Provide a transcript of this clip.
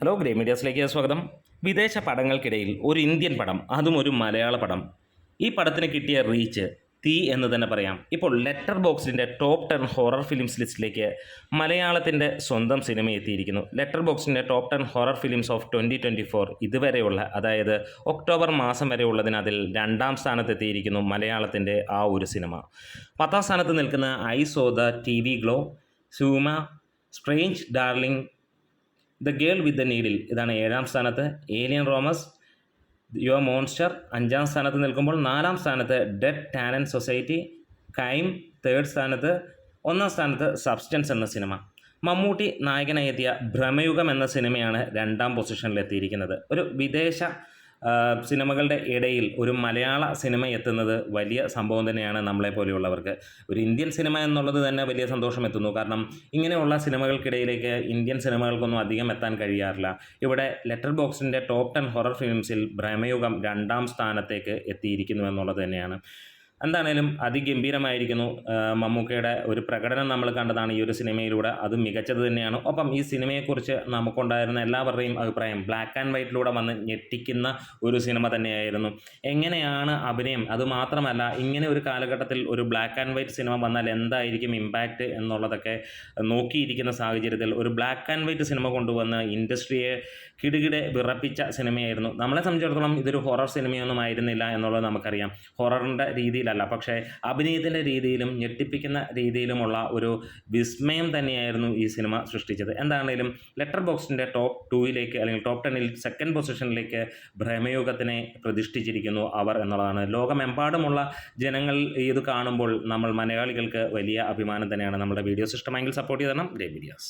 Hello grey മീഡിയാസിലേക്ക് സ്വാഗതം. വിദേശ പടങ്ങൾക്കിടയിൽ ഒരു ഇന്ത്യൻ പടം അതും ഒരു മലയാള പടം. ഈ പടത്തിന് കിട്ടിയ റീച്ച് തീ എന്ന് തന്നെ പറയാം. ഇപ്പോൾ ലെറ്റർ ബോക്സിന്റെ ടോപ്പ് ടെൻ ഹൊറർ ഫിലിംസ് ലിസ്റ്റിലേക്ക് മലയാളത്തിന്റെ സ്വന്തം സിനിമ എത്തിയിരിക്കുന്നു. ലെറ്റർ ബോക്സിന്റെ top ten horror films of twenty twenty four ഇതുവരെയുള്ള അതായത് ഒക്ടോബർ മാസം വരെ ഉള്ളതിന് രണ്ടാം സ്ഥാനത്തെത്തിയിരിക്കുന്നു മലയാളത്തിന്റെ ആ ഒരു സിനിമ പത്താം സ്ഥാനത്ത് നിൽക്കുന്ന I saw the T V glow Zouma strange darling the girl with the needle. ഇതാണ് ഏഴാം സ്ഥാനത്ത് ഏലിയൻ റോമസ് യുവർ മോൺസ്റ്റർ അഞ്ചാം സ്ഥാനത്ത് നിൽക്കുമ്പോൾ നാലാം സ്ഥാനത്ത് ഡെഡ് ടാലന്റ് സൊസൈറ്റി കൈം തേർഡ് സ്ഥാനത്ത് ഒന്നാം സ്ഥാനത്ത് സബ്സ്റ്റൻസ് എന്ന സിനിമ. മമ്മൂട്ടി നായകനായി എത്തിയ ഭ്രമയുഗം എന്ന സിനിമയാണ് രണ്ടാം പൊസിഷനിലെത്തിയിരിക്കുന്നത്. ഒരു വിദേശ സിനിമകളുടെ ഇടയിൽ ഒരു മലയാള സിനിമ എത്തുന്നത് വലിയ സംഭവം തന്നെയാണ് നമ്മളെ പോലെയുള്ളവർക്ക്. ഒരു ഇന്ത്യൻ സിനിമ എന്നുള്ളത് തന്നെ വലിയ സന്തോഷം എത്തുന്നു. കാരണം ഇങ്ങനെയുള്ള സിനിമകൾക്കിടയിലേക്ക് ഇന്ത്യൻ സിനിമകൾക്കൊന്നും അധികം എത്താൻ കഴിയാറില്ല. ഇവിടെ ലെറ്റർ ബോക്സിന്റെ ടോപ്പ് ടെൻ ഹൊറർ ഫിലിംസിൽ ഭ്രമയുഗം രണ്ടാം സ്ഥാനത്തേക്ക് എത്തിയിരിക്കുന്നു എന്നുള്ളത് തന്നെയാണ്. എന്താണേലും അതിഗംഭീരമായിരിക്കുന്നു. മമ്മൂക്കയുടെ ഒരു പ്രകടനം നമ്മൾ കണ്ടതാണ് ഈ ഒരു സിനിമയിലൂടെ. അത് മികച്ചത് തന്നെയാണ്. ഒപ്പം ഈ സിനിമയെക്കുറിച്ച് നമുക്കുണ്ടായിരുന്ന എല്ലാവരുടെയും അഭിപ്രായം ബ്ലാക്ക് ആൻഡ് വൈറ്റിലൂടെ വന്ന് ഞെട്ടിക്കുന്ന ഒരു സിനിമ തന്നെയായിരുന്നു. എങ്ങനെയാണ് അഭിനയം? അതുമാത്രമല്ല ഇങ്ങനെ ഒരു കാലഘട്ടത്തിൽ ഒരു ബ്ലാക്ക് ആൻഡ് വൈറ്റ് സിനിമ വന്നാൽ എന്തായിരിക്കും ഇമ്പാക്റ്റ് എന്നുള്ളതൊക്കെ നോക്കിയിരിക്കുന്ന സാഹചര്യത്തിൽ ഒരു ബ്ലാക്ക് ആൻഡ് വൈറ്റ് സിനിമ കൊണ്ടുവന്ന് ഇൻഡസ്ട്രിയെ കിടുകിടെ വിറപ്പിച്ച സിനിമയായിരുന്നു. നമ്മളെ സംബന്ധിച്ചിടത്തോളം ഇതൊരു ഹൊറർ സിനിമയൊന്നും ആയിരുന്നില്ല എന്നുള്ളത് നമുക്കറിയാം. ഹൊററിന്റെ രീതിയിലല്ല. പക്ഷേ അഭിനയത്തിന്റെ രീതിയിലും ഞെട്ടിപ്പിക്കുന്ന രീതിയിലുമുള്ള ഒരു വിസ്മയം തന്നെയായിരുന്നു ഈ സിനിമ സൃഷ്ടിച്ചത്. എന്താണെങ്കിലും ലെറ്റർ ബോക്സിന്റെ ടോപ്പ് ടൂയിലേക്ക് അല്ലെങ്കിൽ ടോപ്പ് ടെന്നിൽ സെക്കൻഡ് പൊസിഷനിലേക്ക് ഭ്രമയുഗത്തിനെ പ്രതിഷ്ഠിച്ചിരിക്കുന്നു അവർ എന്നുള്ളതാണ്. ലോകമെമ്പാടുമുള്ള ജനങ്ങൾ ഇത് കാണുമ്പോൾ നമ്മൾ മലയാളികൾക്ക് വലിയ അഭിമാനം തന്നെയാണ്. നമ്മുടെ വീഡിയോസ് ഇഷ്ടമെങ്കിൽ സപ്പോർട്ട് ചെയ്തണം ഗ്രേ വീഡിയോസ്.